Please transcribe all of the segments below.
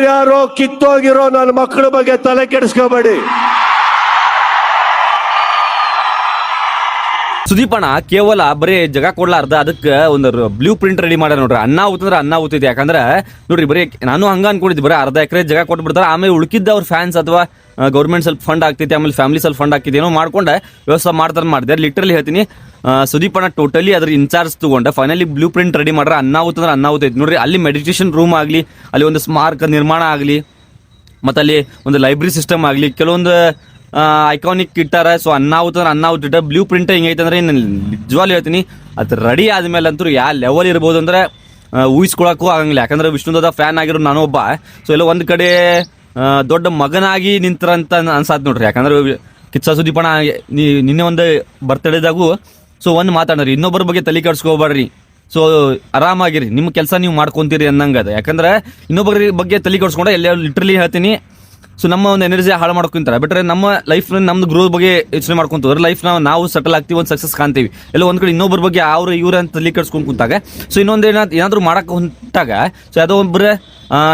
ಯಾರ್ಯಾರೋ ಕಿತ್ತೋಗಿರೋ ನನ್ನ ಮಕ್ಕಳ ಬಗ್ಗೆ ತಲೆ ಕೆಡಿಸ್ಕೋಬೇಡಿ. ಸುದೀಪಣ್ಣ, ಕೇವಲ ಬರೀ ಜಗ ಕೊಡ್ಲಾರ್ದ, ಅದಕ್ಕೆ ಒಂದು ಬ್ಲೂ ಪ್ರಿಂಟ್ ರೆಡಿ ಮಾಡ್ಯಾರ ನೋಡ್ರಿ. ಅನ್ನ ಊತಂದ್ರೆ ಅನ್ನ ಊತೈತಿ. ಯಾಕಂದ್ರೆ, ನೋಡ್ರಿ, ಬರೀ ನಾನು ಹಂಗ ಅನ್ಕೊಂಡಿದ್ದೆ. ಬರೀ ಅರ್ಧ ಎಕರೆ ಜಗ ಕೊಟ್ಬಿಡ್ತಾರೆ ಆಮೇಲೆ ಉಳ್ಕಿದ್ದ ಅವ್ರ ಫ್ಯಾನ್ಸ್ ಅಥವಾ ಗೌರ್ಮೆಂಟ್ ಸ್ವಲ್ಪ ಫಂಡ್ ಆಗ್ತೈತಿ, ಆಮೇಲೆ ಫ್ಯಾಮಿಲಿ ಸ್ವಲ್ಪ ಫಂಡ್ ಆಗ್ತೈತಿ ಏನೋ ಮಾಡ್ಕೊಂಡು. ವ್ಯವಸ್ಥೆ ಮಾಡ್ತಾರೆ ಮಾಡಿದೆ. ಲಿಟ್ರಲಿ ಹೇಳ್ತೀನಿ. ಸುದೀಪ್ ಟೋಟಲಿ ಅದ್ರ ಇನ್ಚಾರ್ಜ್ ತಗೊಂಡ. ಫೈನಲಿ ಬ್ಲೂ ಪ್ರಿಂಟ್ ರೆಡಿ ಮಾಡ್ರೆ. ಅನ್ನ ಊತಂದ್ರೆ ಅನ್ನ ಊತೈತಿ. ನೋಡ್ರಿ, ಅಲ್ಲಿ ಮೆಡಿಟೇಷನ್ ರೂಮ್ ಆಗಲಿ, ಅಲ್ಲಿ ಒಂದು ಸ್ಮಾರಕ ನಿರ್ಮಾಣ ಆಗಲಿ ಮತ್ತು ಅಲ್ಲಿ ಒಂದು ಲೈಬ್ರರಿ ಸಿಸ್ಟಮ್ ಆಗಲಿ, ಕೆಲವೊಂದು ಐಕಾನಿಕ್ ಇಟ್ಟಾರೆ. ಸೊ ಅನ್ನ ಅಂದ್ರೆ ಅನ್ನ ಇಟ್ಟ ಬ್ಲೂ ಪ್ರಿಂಟ್ ಹಿಂಗೈತೆ ಅಂದ್ರೆ ನಿಜವಾಗ್ಲೂ ಹೇಳ್ತೀನಿ, ಅದು ರೆಡಿ ಆದ್ಮೇಲೆ ಅಂತೂ ಯಾವ ಲೆವೆಲ್ ಇರ್ಬೋದು ಅಂದ್ರೆ ಊಹಿಸ್ಕೊಳಕ್ಕೂ ಆಗಂಗಿಲ್ಲ. ಯಾಕಂದ್ರೆ ವಿಷ್ಣುದಾದ ಫ್ಯಾನ್ ಆಗಿರೋ ನಾನು ಒಬ್ಬ. ಸೊ ಎಲ್ಲ ಒಂದು ಕಡೆ ದೊಡ್ಡ ಮಗನಾಗಿ ನಿಂತರಂತ ಅನ್ಸಾತ್ ನೋಡ್ರಿ. ಯಾಕಂದ್ರೆ ಕಿಚ್ಚ ಸುದೀಪಣ ನಿನ್ನೆ ಒಂದು ಬರ್ತಡೇದಾಗೂ ಸೊ ಒಂದು ಮಾತಾಡ್ರಿ. ಇನ್ನೊಬ್ಬರ ಬಗ್ಗೆ ತಲೆ ಕೆಡ್ಸ್ಕೊಬೇಡ್ರಿ. ಸೊ ಆರಾಮಾಗಿರಿ. ನಿಮ್ಮ ಕೆಲಸ ನೀವು ಮಾಡ್ಕೊಂತೀರಿ ಅನ್ನಂಗದ. ಯಾಕಂದ್ರೆ ಇನ್ನೊಬ್ಬರ ಬಗ್ಗೆ ತಲೆ ಕೆಡ್ಸ್ಕೊಂಡ್ರೆ ಎಲ್ಲ ಲಿಟ್ರಲಿ ಹೇಳ್ತೀನಿ ಸೊ ನಮ್ಮ ಒಂದು ಎನರ್ಜಿ ಹಾಳು ಮಾಡ್ಕೊಂತಾರೆ ಬಿಟ್ರೆ ನಮ್ಮ ಲೈಫ್ ನಮ್ದು ಗ್ರೋತ್ ಬಗ್ಗೆ ಯೋಚನೆ ಮಾಡ್ಕೊಂತಾರೆ ಲೈಫ್ ನಾವು ನಾವು ಸೆಟಲ್ ಆಗ್ತೀವಿ, ಒಂದು ಸಕ್ಸಸ್ ಕಾಣ್ತೀವಿ. ಎಲ್ಲ ಒಂದ್ ಕಡೆ ಇನ್ನೊಬ್ಬರ ಬಗ್ಗೆ ಅವ್ರು, ಇವ್ರ ಅಂತ ತಲೆ ಕೆಡ್ಸ್ಕೊಂಡ್ ಕುಂತಾಗ ಸೊ ಇನ್ನೊಂದು ಏನಾದ್ರು ಮಾಡಕ್ ಹೊಂಟಾಗ ಸೊ ಯಾವುದೋ ಒಬ್ಬರ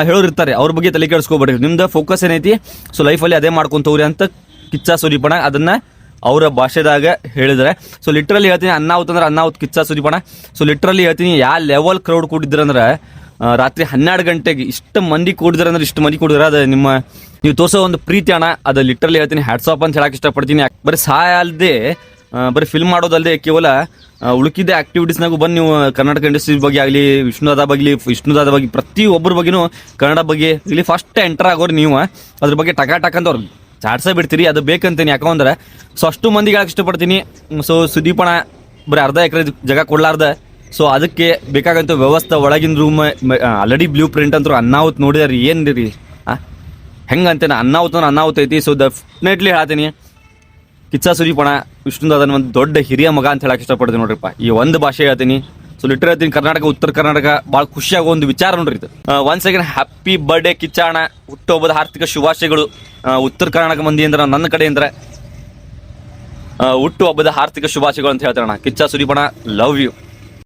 ಹೇಳೋರು ಇರ್ತಾರೆ, ಅವ್ರ ಬಗ್ಗೆ ತಲೆ ಕೆಡ್ಸ್ಕೊಬೇಡ್ರಿ ನಿಮ್ದು ಫೋಕಸ್ ಏನೈತಿ? ಸೊ ಲೈಫಲ್ಲಿ ಅದೇ ಮಾಡ್ಕೊಂತವ್ರಿ ಅಂತ ಕಿಚ್ಚ ಸುರಿಪಣ, ಅದನ್ನ ಅವರ ಭಾಷೆದಾಗ ಹೇಳಿದ್ರೆ. ಸೊ ಲಿಟ್ರಲ್ಲಿ ಹೇಳ್ತೀನಿ ಅನ್ನ ಅಂದ್ರೆ ಅನ್ನ ಕಿಚ್ಚ ಸುರಿಪಣ. ಸೊ ಲಿಟ್ರಲ್ಲಿ ಹೇಳ್ತೀನಿ ಯಾವ ಲೆವೆಲ್ ಕ್ರೌಡ್ ಕೂಡಿದ್ರಂದ್ರೆ ರಾತ್ರಿ ಹನ್ನೆರಡು ಗಂಟೆಗೆ ಇಷ್ಟು ಮಂದಿ ಕೂಡಿದ್ರೆ ಅಂದ್ರೆ ಇಷ್ಟು ಮಂದಿ ಕೂಡಿದ್ರೆ. ಅದು ನಿಮ್ಮ, ನೀವು ತೋರಿಸೋ ಒಂದು ಪ್ರೀತಿ ಅಣ್ಣ, ಅದು ಲಿಟ್ರಲಿ ಹೇಳ್ತೀನಿ ಹ್ಯಾಟ್ಸ್ ಆಫ್ ಅಂತ ಹೇಳಕ್ ಇಷ್ಟಪಡ್ತೀನಿ. ಬರೀ ಸಹಾಯ ಅಲ್ಲದೆ ಬರೀ ಫಿಲ್ಮ್ ಮಾಡೋದಲ್ಲದೆ ಕೇವಲ ಉಳುಕಿದ್ದ ಆಕ್ಟಿವಿಟೀಸ್ ಆಕ್ಟಿವಿಟೀಸ್ನಾಗೂ ಬಂದು ನೀವು ಕರ್ನಾಟಕ ಇಂಡಸ್ಟ್ರೀಸ್ ಬಗ್ಗೆ ಆಗಲಿ, ವಿಷ್ಣುದಾದ ಬಗ್ಗೆ ವಿಷ್ಣುದಾದ ಬಗ್ಗೆ, ಪ್ರತಿಯೊಬ್ಬರ ಬಗ್ಗೆನೂ ಕನ್ನಡ ಬಗ್ಗೆ ಇಲ್ಲಿ ಫಸ್ಟ್ ಎಂಟರ್ ಆಗೋರು ನೀವು. ಅದ್ರ ಬಗ್ಗೆ ಟಕ ಟಕ ಅಂತ ಅವ್ರು ಚಾಡ್ಸೇ ಬಿಡ್ತೀರಿ, ಅದು ಬೇಕಂತೀನಿ ಯಾಕಂದ್ರೆ ಸೊ ಅಷ್ಟು ಮಂದಿಗೆ ಇಷ್ಟಪಡ್ತೀನಿ. ಸೊ ಸುದೀಪಣ ಬರೀ ಅರ್ಧ ಎಕರೆ ಜಾಗ ಕೊಡ್ಲಾರ್ದ. ಸೊ ಅದಕ್ಕೆ ಬೇಕಾಗಂತ ವ್ಯವಸ್ಥೆ ಒಳಗಿನ ರೂಮ್ ಆಲ್ರೆಡಿ ಬ್ಲೂ ಪ್ರಿಂಟ್ ಅಂತೂ ಅನ್ನಾವತ್ ನೋಡಿದಾರೆ. ಏನು ರೀ ಹೆಂಗ್ ಹೆಂಗಂತೇನೆ? ಅನ್ನಾವತ್ ಅನ್ನಾವತ್ ಐತಿ. ಸೊ ಡೆಫಿನೆಟ್ಲಿ ಹೇಳ್ತೀನಿ. ಕಿಚ್ಚ ಸುರಿಪಣ ವಿಷ್ಣು ಅದನ್ನ ಒಂದು ದೊಡ್ಡ ಹಿರಿಯ ಮಗ ಅಂತ ಹೇಳಕ್ಕೆ ಇಷ್ಟಪಡ್ತೀನಿ ನೋಡ್ರಿಪ್ಪ. ಈ ಒಂದು ಭಾಷೆ ಹೇಳ್ತೀನಿ. ಸೊ ಲಿಟ್ರ್ ಹೇಳ್ತೀನಿ. ಕರ್ನಾಟಕ, ಉತ್ತರ ಕರ್ನಾಟಕ ಭಾಳ ಖುಷಿಯಾಗೋ ಒಂದು ವಿಚಾರ ನೋಡ್ರಿ ಇದು. ಒನ್ ಸೆಕೆಂಡ್ ಹ್ಯಾಪಿ ಬರ್ಡೇ ಕಿಚ್ಚಾಣ ಹುಟ್ಟುಹಬ್ಬದ ಆರ್ಥಿಕ ಶುಭಾಶಯಗಳು. ಉತ್ತರ ಕರ್ನಾಟಕ ಮಂದಿ ಅಂದ್ರೆ, ನನ್ನ ಕಡೆಯಿಂದ ಹುಟ್ಟು ಹಬ್ಬದ ಆರ್ಥಿಕ ಶುಭಾಶಯಗಳು ಅಂತ ಹೇಳ್ತಾರಣ್ಣ ಕಿಚ್ಚ ಸುರಿಪಣ ಲವ್ ಯು